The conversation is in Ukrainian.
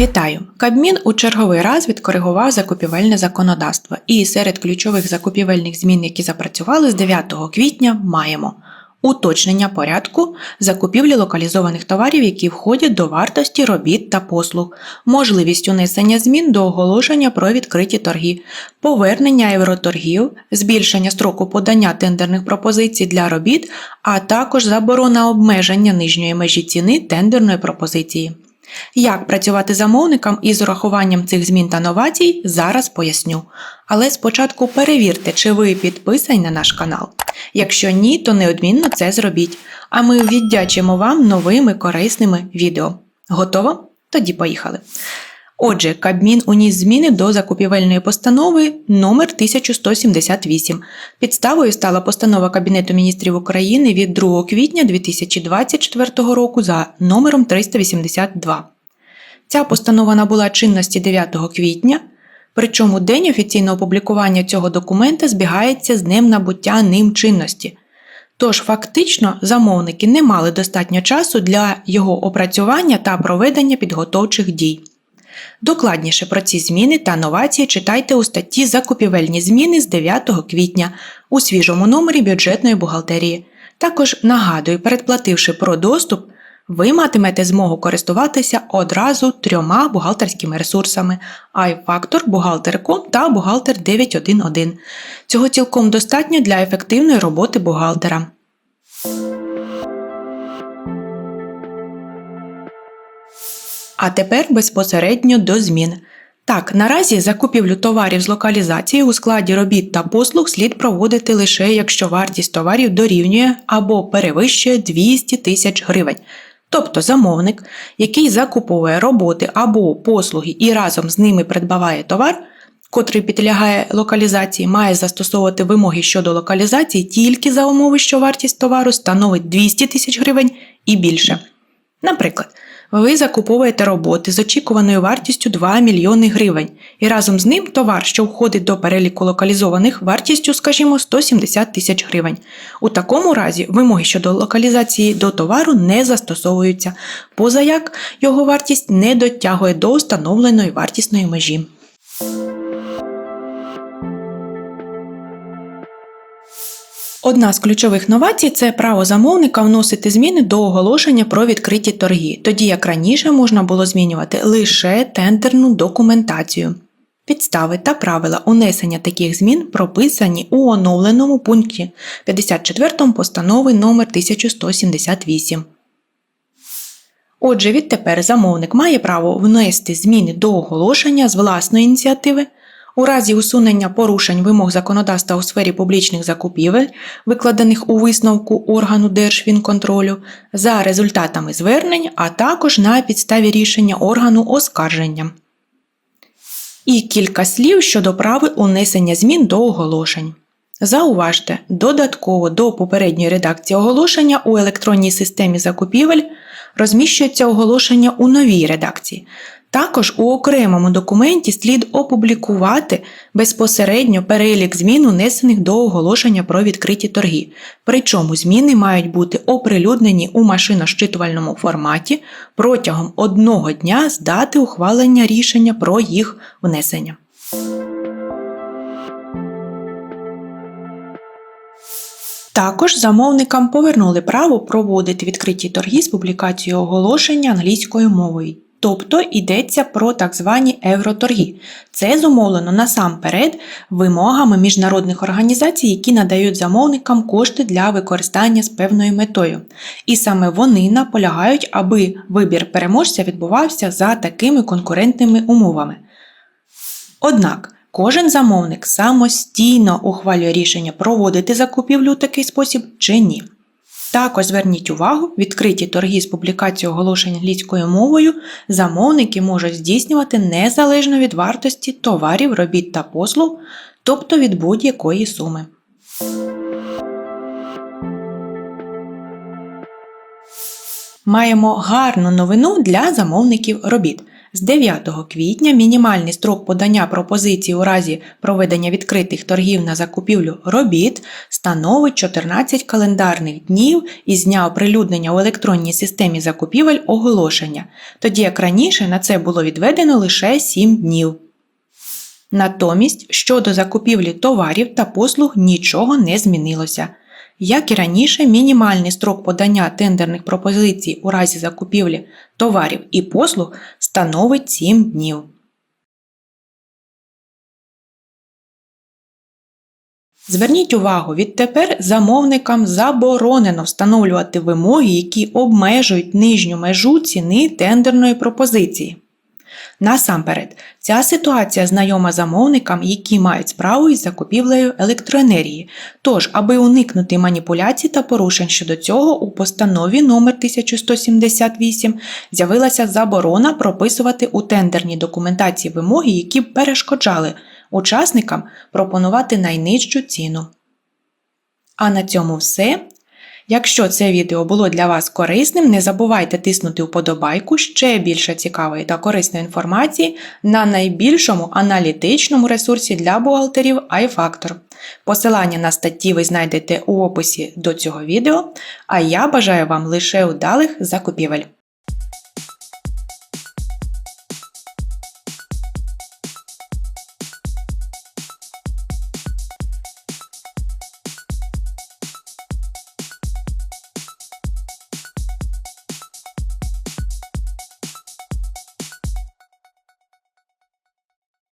Вітаю! Кабмін у черговий раз відкоригував закупівельне законодавство, і серед ключових закупівельних змін, які запрацювали з 9 квітня, маємо уточнення порядку закупівлі локалізованих товарів, які входять до вартості робіт та послуг, можливість унесення змін до оголошення про відкриті торги, повернення євроторгів, збільшення строку подання тендерних пропозицій для робіт, а також заборона обмеження нижньої межі ціни тендерної пропозиції. Як працювати замовникам із урахуванням цих змін та новацій, зараз поясню. Але спочатку перевірте, чи ви підписані на наш канал. Якщо ні, то неодмінно це зробіть. А ми віддячимо вам новими корисними відео. Готово? Тоді поїхали. Отже, Кабмін уніс зміни до закупівельної постанови номер 1178. Підставою стала постанова Кабінету міністрів України від 2 квітня 2024 року за номером 382. Ця постанова набула чинності 9 квітня, причому день офіційного опублікування цього документа збігається з днем набуття ним чинності. Тож фактично замовники не мали достатньо часу для його опрацювання та проведення підготовчих дій. Докладніше про ці зміни та новації читайте у статті Закупівельні зміни з 9 квітня у свіжому номері бюджетної бухгалтерії. Також нагадую, передплативши про доступ, ви матимете змогу користуватися одразу трьома бухгалтерськими ресурсами iFactor, Бухгалтер.com та Бухгалтер 911. Цього цілком достатньо для ефективної роботи бухгалтера. А тепер безпосередньо до змін. Так, наразі закупівлю товарів з локалізації у складі робіт та послуг слід проводити лише якщо вартість товарів дорівнює або перевищує 200 тисяч гривень. Тобто замовник, який закуповує роботи або послуги і разом з ними придбаває товар, котрий підлягає локалізації, має застосовувати вимоги щодо локалізації тільки за умови, що вартість товару становить 200 тисяч гривень і більше. Наприклад, ви закуповуєте роботи з очікуваною вартістю 2 мільйони гривень, і разом з ним товар, що входить до переліку локалізованих вартістю, скажімо, 170 тисяч гривень. У такому разі вимоги щодо локалізації до товару не застосовуються, поза як його вартість не дотягує до встановленої вартісної межі. Одна з ключових новацій це право замовника вносити зміни до оголошення про відкриті торги, тоді як раніше можна було змінювати лише тендерну документацію. Підстави та правила унесення таких змін прописані у оновленому пункті 54 постанови номер 1178. Отже, відтепер замовник має право внести зміни до оголошення з власної ініціативи. У разі усунення порушень вимог законодавства у сфері публічних закупівель, викладених у висновку органу Держфінконтролю, за результатами звернень, а також на підставі рішення органу оскарження. І кілька слів щодо правил унесення змін до оголошень. Зауважте, додатково до попередньої редакції оголошення у електронній системі закупівель розміщується оголошення у новій редакції. Також у окремому документі слід опублікувати безпосередньо перелік змін, унесених до оголошення про відкриті торги. Причому зміни мають бути оприлюднені у машинощитувальному форматі протягом одного дня з дати ухвалення рішення про їх внесення. Також замовникам повернули право проводити відкриті торги з публікацією оголошення англійською мовою. Тобто йдеться про так звані евроторги. Це зумовлено насамперед вимогами міжнародних організацій, які надають замовникам кошти для використання з певною метою. І саме вони наполягають, аби вибір переможця відбувався за такими конкурентними умовами. Однак кожен замовник самостійно ухвалює рішення проводити закупівлю у такий спосіб чи ні. Також зверніть увагу, відкриті торги з публікацією оголошень англійською мовою замовники можуть здійснювати незалежно від вартості товарів, робіт та послуг, тобто від будь-якої суми. Маємо гарну новину для замовників робіт. З 9 квітня мінімальний строк подання пропозицій у разі проведення відкритих торгів на закупівлю робіт становить 14 календарних днів із дня оприлюднення у електронній системі закупівель оголошення, тоді як раніше на це було відведено лише 7 днів. Натомість щодо закупівлі товарів та послуг нічого не змінилося. Як і раніше, мінімальний строк подання тендерних пропозицій у разі закупівлі товарів і послуг становить 7 днів. Зверніть увагу, відтепер замовникам заборонено встановлювати вимоги, які обмежують нижню межу ціни тендерної пропозиції. Насамперед, ця ситуація знайома замовникам, які мають справу із закупівлею електроенергії. Тож, аби уникнути маніпуляцій та порушень щодо цього, у постанові номер 1178 з'явилася заборона прописувати у тендерній документації вимоги, які б перешкоджали учасникам пропонувати найнижчу ціну. А на цьому все. Якщо це відео було для вас корисним, не забувайте тиснути вподобайку ще більше цікавої та корисної інформації на найбільшому аналітичному ресурсі для бухгалтерів iFactor. Посилання на статті ви знайдете у описі до цього відео, а я бажаю вам лише удалих закупівель.